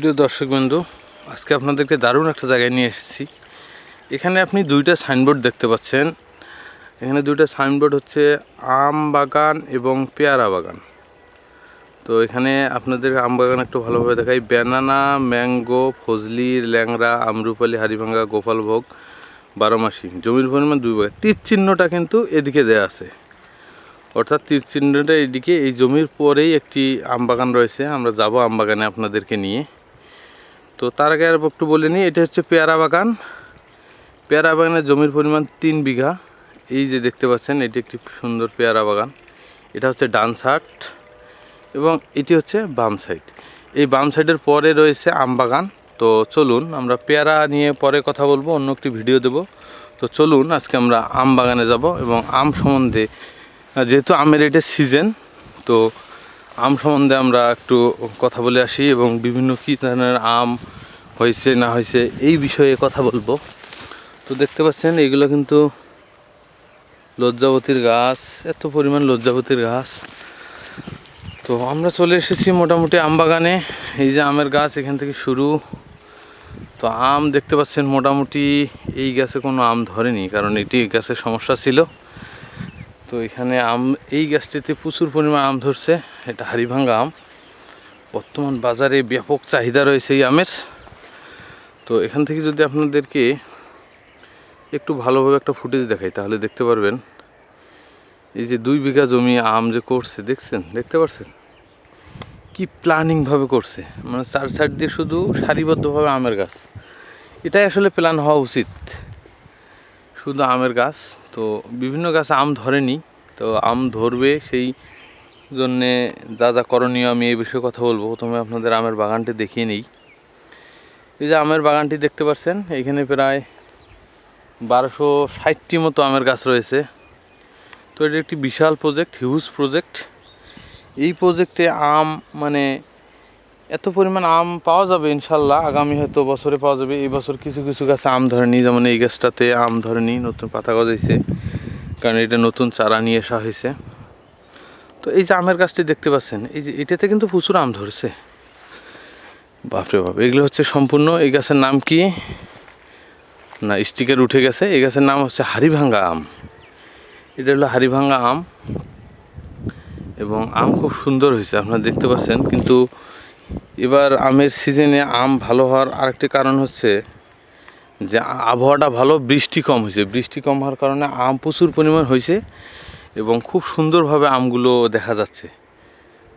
প্রিয় দর্শকবৃন্দু, আজকে আপনাদেরকে দারুণ একটা জায়গায় নিয়ে এসেছি। এখানে আপনি দুইটা সাইনবোর্ড দেখতে পাচ্ছেন। এখানে দুইটা সাইনবোর্ড হচ্ছে আম বাগান এবং পেয়ারা বাগান। তো এখানে আপনাদের আম বাগান একটু ভালোভাবে দেখাই। ব্যানানা, ম্যাঙ্গো, ফজলি ল্যাংরা আমরুপালি হারিভাঙ্গা গোপালভোগ বারোমাসি জমির পরিমাণ দুই বাগান তীর চিহ্নটা কিন্তু এদিকে দেয়া আছে। অর্থাৎ তীর চিহ্নটা এদিকে, এই জমির পরেই একটি আম বাগান রয়েছে। আমরা যাব আম বাগানে আপনাদেরকে নিয়ে। তো তার আগে আর একটু বলে নিই, এটা হচ্ছে পেয়ারা বাগান। পেয়ারা বাগানের জমির পরিমাণ তিন বিঘা। এই যে দেখতে পাচ্ছেন, এটি একটি সুন্দর পেয়ারা বাগান। এটা হচ্ছে ডান সাইড এবং এটি হচ্ছে বাম সাইড। এই বাম সাইডের পরে রয়েছে আম বাগান। তো চলুন, আমরা পেয়ারা নিয়ে পরে কথা বলব, অন্য একটি ভিডিও দেব। তো চলুন, আজকে আমরা আম বাগানে যাব এবং আম সম্বন্ধে, যেহেতু আমের এটা সিজন তো আম সম্বন্ধে আমরা একটু কথা বলে আসি এবং বিভিন্ন কী ধরনের আম হয়েছে, না হয়েছে, এই বিষয়ে কথা বলব। তো দেখতে পাচ্ছেন, এগুলো কিন্তু লজ্জাবতীর গাছ, এত পরিমাণ লজ্জাবতীর গাছ। তো আমরা চলে এসেছি মোটামুটি আম বাগানে। এই যে আমের গাছ এখান থেকে শুরু। তো আম দেখতে পাচ্ছেন, মোটামুটি এই গাছে কোনো আম ধরেনি, কারণ এটি গাছের সমস্যা ছিল। তো এখানে আম, এই গাছটিতে প্রচুর পরিমাণ আম ধরছে, এটা হাড়িভাঙ্গা আম। বর্তমান বাজারে ব্যাপক চাহিদা রয়েছে এই আমের। তো এখান থেকে যদি আপনাদেরকে একটু ভালোভাবে একটা ফুটেজ দেখাই, তাহলে দেখতে পারবেন। এই যে দুই বিঘা জমি আম যে করছে, দেখছেন? দেখতে পাচ্ছেন কি প্ল্যানিংভাবে করছে? মানে চার সাইড দিয়ে শুধু সারিবদ্ধভাবে আমের গাছ। এটাই আসলে প্ল্যান হওয়া উচিত। শুধু আমের গাছ, তো বিভিন্ন গাছে আম ধরেনি, তো আম ধরবে সেই জন্যে যা যা করণীয় আমি এই বিষয়ে কথা বলব। প্রথমে আপনাদের আমের বাগানটি দেখিয়ে নিই। এই যে আমের বাগানটি দেখতে পাচ্ছেন, এখানে প্রায় বারোশো ষাটটি মতো আমের গাছ রয়েছে। তো এটা একটি বিশাল প্রজেক্ট, হিউজ প্রজেক্ট। এই প্রজেক্টে আম মানে এত পরিমাণ আম পাওয়া যাবে ইনশাল্লাহ। আগামী হয়তো বছরে পাওয়া যাবে। এই বছর কিছু কিছু গাছে আম ধরেনি। যেমন এই গাছটাতে আম ধরেনি। নতুন পাতা গজাইছে। কারণ এটা নতুন চারা নিয়ে আসা হয়েছে। তো এই যে আমের গাছটি দেখতে পাচ্ছেন, এই যে এটাতে কিন্তু প্রচুর আম ধরছে। বাপরে বাপ, এগুলো হচ্ছে সম্পূর্ণ। এই গাছের নাম কি? না, স্টিকের উঠে গেছে। এই গাছের নাম হচ্ছে হাড়িভাঙ্গা আম। এটা হলো হাড়িভাঙ্গা আম। এবং আম খুব সুন্দর হয়েছে। আপনারা দেখতে পাচ্ছেন, কিন্তু এবার আমের সিজনে আম ভালো হওয়ার আরেকটি কারণ হচ্ছে যে আবহাওয়াটা ভালো, বৃষ্টি কম হয়েছে। বৃষ্টি কম হওয়ার কারণে আম প্রচুর পরিমাণ হয়েছে এবং খুব সুন্দরভাবে আমগুলো দেখা যাচ্ছে।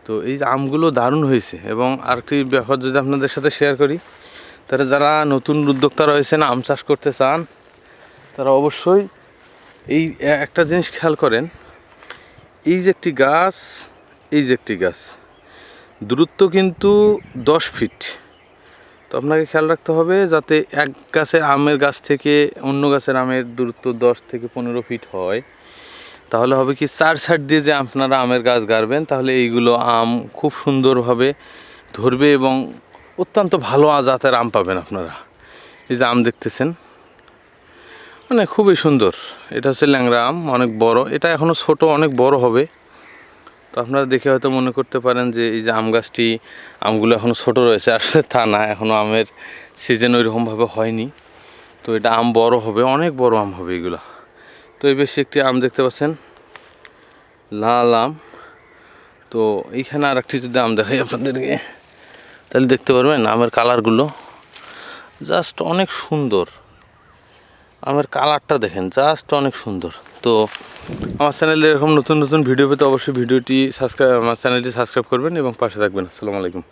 তো এই আমগুলো দারুণ হয়েছে এবং আরেকটি ব্যাপার যদি আপনাদের সাথে শেয়ার করি, তাহলে যারা নতুন উদ্যোক্তা রয়েছেন, আম চাষ করতে চান, তারা অবশ্যই এই একটা জিনিস খেয়াল করেন, এই যে একটি গাছ, এই যে একটি গাছ দূরত্ব কিন্তু দশ ফিট তো আপনাকে খেয়াল রাখতে হবে যাতে এক গাছে আমের গাছ থেকে অন্য গাছের আমের দূরত্ব দশ থেকে পনেরো ফিট হয়। তাহলে হবে কি চার সাইড দিয়ে যে আপনারা আমের গাছ গাড়বেন, তাহলে এইগুলো আম খুব সুন্দরভাবে ধরবে এবং অত্যন্ত ভালো জাতের আম পাবেন আপনারা। এই যে আম দেখতেছেন মানে খুবই সুন্দর। এটা হচ্ছে ল্যাংরা আম, অনেক বড়। এটা এখনও ছোট, অনেক বড় হবে। তো আপনারা দেখে হয়তো মনে করতে পারেন যে এই যে আম গাছটি, আমগুলো এখনও ছোট রয়েছে, আসলে তা না এখনও আমের সিজন ওইরকমভাবে হয়নি। তো এটা আম বড় হবে, অনেক বড় আম হবে এগুলো। তো এই বেশি একটি আম দেখতে পাচ্ছেন, লাল আম। তো এইখানে আর একটি যদি আম দেখাই আপনাদেরকে, তাহলে দেখতে পারবেন আমের কালারগুলো জাস্ট অনেক সুন্দর। আমের কালারটা দেখেন জাস্ট অনেক সুন্দর। তো আমার চ্যানেলে এরকম নতুন নতুন ভিডিও পেতে অবশ্যই ভিডিওটি সাবস্ক্রাইব আমার চ্যানেলটি সাবস্ক্রাইব করবেন এবং পাশে থাকবেন। আসসালামু আলাইকুম।